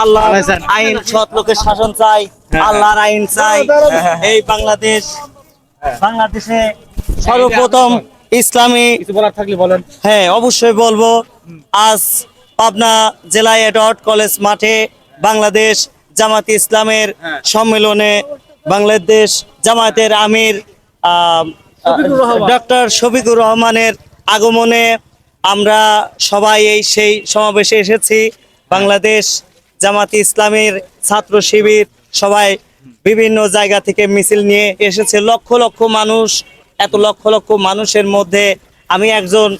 আল্লাহ আইন সৎ লোকের শাসন চাই আল্লাহর আইন চাই। এই বাংলাদেশ বাংলাদেশে সর্বপ্রথম ইসলামী বলার থাকলে বলেন। হ্যাঁ অবশ্যই বলব আজ পাবনা জেলায় এডওয়ার্ড কলেজ মাঠে বাংলাদেশ জামাত ইসলামের সম্মেলনে বাংলাদেশ জামাতের আমির ডক্টর শফিকুর রহমানের আগমনে আমরা সবাই এই সেই সমাবেশে এসেছি। বাংলাদেশ জামাত ইসলামের ছাত্র শিবির সবাই বিভিন্ন জায়গা থেকে মিছিল নিয়ে এসেছে। লক্ষ লক্ষ মানুষ এত লক্ষ লক্ষ মানুষের মধ্যে আমি একজন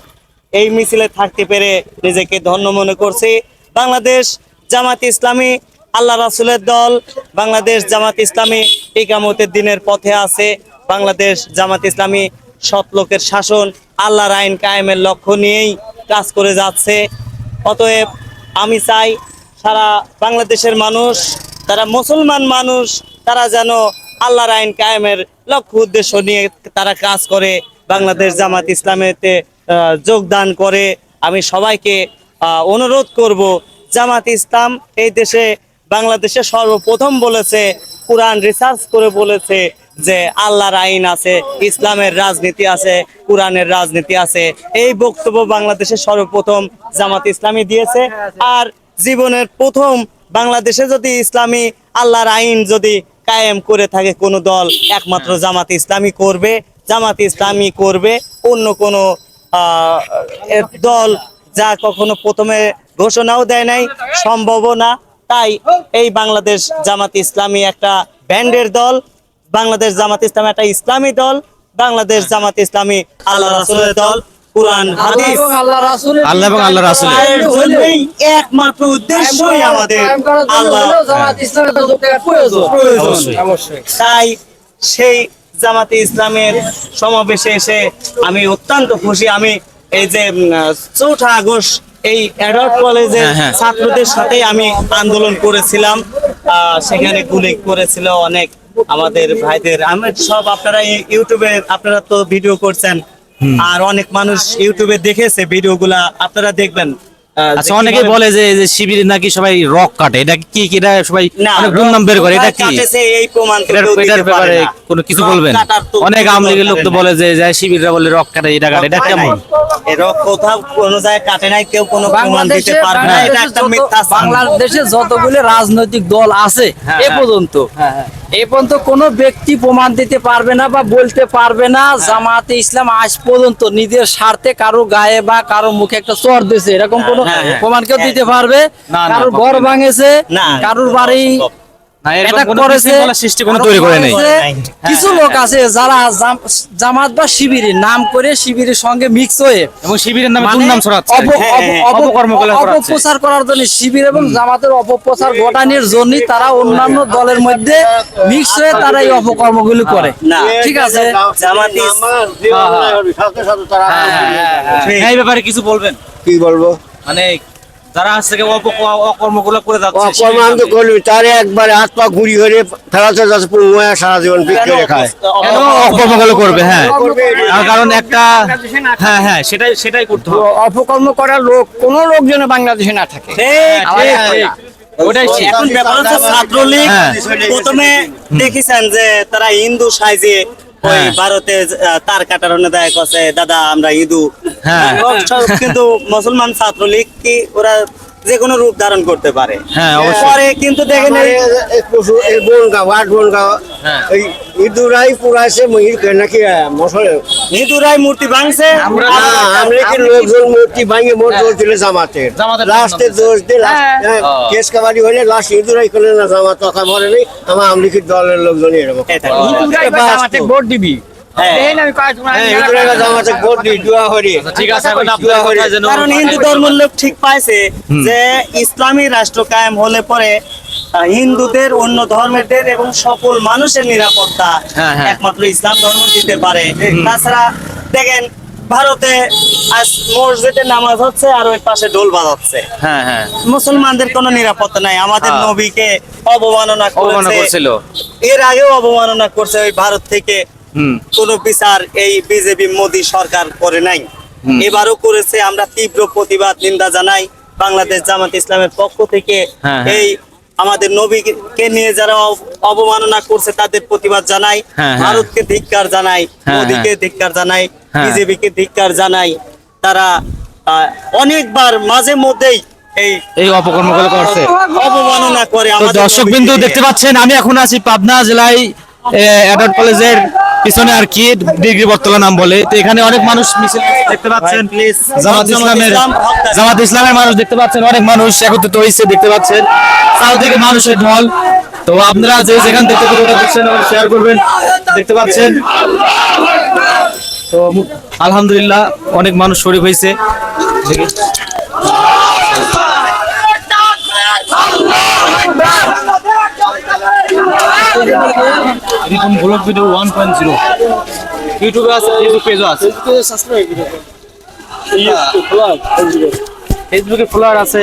এই মিছিলে থাকতে পেরে নিজেকে ধন্য মনে করছি। বাংলাদেশ জামাত ইসলামী আল্লাহ রাসুলের দল বাংলাদেশ জামাত ইসলামী ইকামতের দিনের পথে আছে। বাংলাদেশ জামাত ইসলামী সৎ লোকের শাসন, আল্লাহর আইন কায়েমের লক্ষ্য নিয়েই কাজ করে যাচ্ছে। অতএব আমি চাই সারা বাংলাদেশের মানুষ তারা মুসলমান মানুষ, তারা যেন আল্লাহর আইন কায়েমের লক্ষ্য উদ্দেশ্য নিয়ে তারা কাজ করে, বাংলাদেশ জামাত ইসলামেতে যোগদান করে। আমি সবাইকে অনুরোধ করব, জামাত ইসলাম এই দেশে বাংলাদেশে সর্বপ্রথম বলেছে, কোরআন রিসার্চ করে বলেছে যে আল্লাহর আইন আছে, ইসলামের রাজনীতি আছে, কোরআনের রাজনীতি আছে। এই বক্তব্য বাংলাদেশে সর্বপ্রথম জামাত ইসলামী দিয়েছে। আর জীবনের প্রথম বাংলাদেশে যদি ইসলামী আল্লাহর আইন যদি কায়েম করে থাকে কোনো দল, একমাত্র জামাত ইসলামী করবে। জামাত ইসলামী করবে, অন্য কোনো দল যা কখনো প্রথমে ঘোষণাও দেয় নাই, সম্ভবও না। তাই এই বাংলাদেশ জামাত ইসলামী একটা ব্যান্ডের দল বাংলাদেশ জামাত ইসলামী একটা ইসলামী দল বাংলাদেশ জামাত ইসলামী আল্লাহ রাসূলের দল কোরআন হাদিস। আল্লাহ এবং আল্লাহ রাসূলের। একমাত্র উদ্দেশ্যই আমাদের আল্লাহ। তাই সেই জামাতে ইসলামের সমাবেশে এসে আমি অত্যন্ত খুশি। আমি এই যে চৌঠা আগস্ট এই অ্যাডাল্ট কলেজের হ্যাঁ, হ্যাঁ। ছাত্রদের সাথেই আমি আন্দোলন করেছিলাম। আহ, সেখানে গুলি করেছিল অনেক আমাদের ভাইদের। আমি সব আপনারা ইউটিউবে আপনারা তো ভিডিও করছেন। আর অনেক মানুষ ইউটিউবে দেখেছে ভিডিওগুলা আপনারা দেখবেন। আচ্ছা অনেকে বলে যে যে শিবিরে নাকি সবাই রক কাটে এটা কি কি এটা সবাই না অনেক দুর্নাম বের করে এটা কি? এটার ব্যাপারে কোনো কিছু বলবেন? তো অনেক কোনো আওয়ামী লীগের লোক তো বলে যে যায় শিবিররা বলে রক কাটে এটা কাটে এটা কেমন? রক কোথাও কোনো জায়গায় কাটে নাই কেউ কোনো প্রমাণ দিতে বাংলাদেশে পারবে না। এটা একটা মিথ্যা বাংলাদেশে যতগুলো রাজনৈতিক দল আছে হ্যাঁ, এ হ্যাঁ। পর্যন্ত এ পর্যন্ত কোনো ব্যক্তি প্রমাণ দিতে পারবে না বা বলতে পারবে না। জামাতে ইসলাম আজ পর্যন্ত নিজের স্বার্থে কারও গায়ে বা কারও মুখে একটা চর দিয়েছে এরকম কোনো। প্রমাণ কেউ দিতে পারবে কারোর ঘর ভাঙেছে কারোর বাড়ি না এরকম attack কোনো করেছে, বিশৃঙ্খলা সৃষ্টি কোনো আরও তৈরি করে নেই করেছে। নাই। কিছু লোক আছে যারা জামাত বা শিবিরের নাম করে শিবিরের সঙ্গে মিক্স হয়ে এবং শিবিরের নামে মানে দুর্নাম ছড়াচ্ছে। হ্যাঁ, হ্যাঁ। অপপ্রচার করার জন্য শিবির এবং জামাতের অপপ্রচার ঘটানোর জন্য তারা অন্যান্য দলের মধ্যে মিক্স হয়ে তারা এই অপকর্মগুলি করে। ঠিক আছে? জামাত হ্যাঁ, এই ব্যাপারে কিছু বলবেন? কি বলব? মানে যারা আজ থেকে অকর্মগুলো করে যাচ্ছে অপমান তো করবি তারে একবারে হাত পা ঘুরি হয়ে ফেলাতে যাচ্ছে পুরো সারা জীবন বিক্রি করে খায়। কেন করবে? হ্যাঁ। তার কারণ একটা হ্যাঁ হ্যাঁ সেটাই সেটাই করতে হবে। অপকর্ম করার লোক কোন লোক যেন বাংলাদেশে না থাকে। এখন ব্যাপার হচ্ছে ছাত্রলীগ হ্যাঁ। প্রথমে দেখেছেন যে তারা হিন্দু সাইজে ওই হ্যাঁ। ভারতে তার কাটার দেয় কছে দাদা আমরা হিন্দু হ্যাঁ। কিন্তু মুসলমান ছাত্রলীগ কি ওরা যে কোনো রূপ ধারণ করতে পারে। হ্যাঁ, পরে কিন্তু দেখেন হ্যাঁ। এই ইঁদুরাই পুরাইছে নাকি মশলে? হিন্দুরাই মূর্তি ভাঙছে। আমরা- আমরা কি লোকজন মূর্তি ভাঙে মোট দোষ দিলে জামাতের জামাতের লাস্টে দোষ দিয়ে হ্যাঁ। কেস কাবাডি হলে লাস্ট ইঁদুরাই করলে না জামাত তখন মরে নেই আমার আমলিকির দলের লোকজনই এরকম। ভোট দিবি। হ্যাঁ। হ্যাঁ যেন কারণ হিন্দু ধর্মের লোক ঠিক পাইছে যে ইসলামী রাষ্ট্র কায়েম হলে পরে হিন্দুদের অন্য ধর্মের এবং সকল মানুষের নিরাপত্তা হ্যাঁ, হ্যাঁ। একমাত্র ইসলাম ধর্ম দিতে পারে। তাছাড়া দেখেন ভারতে আজ মসজিদে নামাজ হচ্ছে আর ওই পাশে ঢোল বাজাচ্ছে। হ্যাঁ হ্যাঁ। মুসলমানদের কোনো নিরাপত্তা নাই। আমাদের হ্যাঁ। নবীকে অবমাননা অবমাননা করেছে করছিল। এর আগেও অবমাননা করছে ওই ভারত থেকে। কোনো বিচার এই বিজেপি মোদী সরকার করে নাই। এবারও করেছে আমরা তীব্র প্রতিবাদ নিন্দা জানাই বাংলাদেশ জামাত ইসলামের পক্ষ থেকে। হ্যাঁ, হ্যাঁ। এই আমাদের নবীকে নিয়ে যারা অবমাননা করছে তাদের প্রতিবাদ জানাই। হ্যাঁ। ভারতকে ধিক্কার জানাই মোদীকে ধিক্কার জানাই। বিজেপিকে ধিক্কার জানাই। তারা অনেকবার মাঝে মধ্যেই এই এই অপকর্মগুলো করছে। অবমাননা করে আমাদের দর্শক বিন্দু দেখতে পাচ্ছেন আমি এখন আছি পাবনা জেলায় অ্যাডাল্ট কলেজের পিছনে আর কি ডিগ্রি বর্তলা নাম বলে। তো এখানে অনেক মানুষ মিছিল দেখতে পাচ্ছেন। Please, জামাত ইসলামের ইসলাম, জামাত ইসলামের মানুষ দেখতে পাচ্ছেন। অনেক মানুষ একত্রিত হয়েছে দেখতে পাচ্ছেন। চারদিকে মানুষের ঢল। তো আপনারা যে যেখান থেকে ভিডিওটা দেখছেন শেয়ার করবেন। দেখতে পাচ্ছেন। তো আলহামদুলিল্লাহ অনেক মানুষ শরীফ হয়েছে। দেখি। এরকম blog video one point zero ইউটিউবে আছে ফেসবুক পেজও আছে। ফেসবুকে ফলোয়ার আছে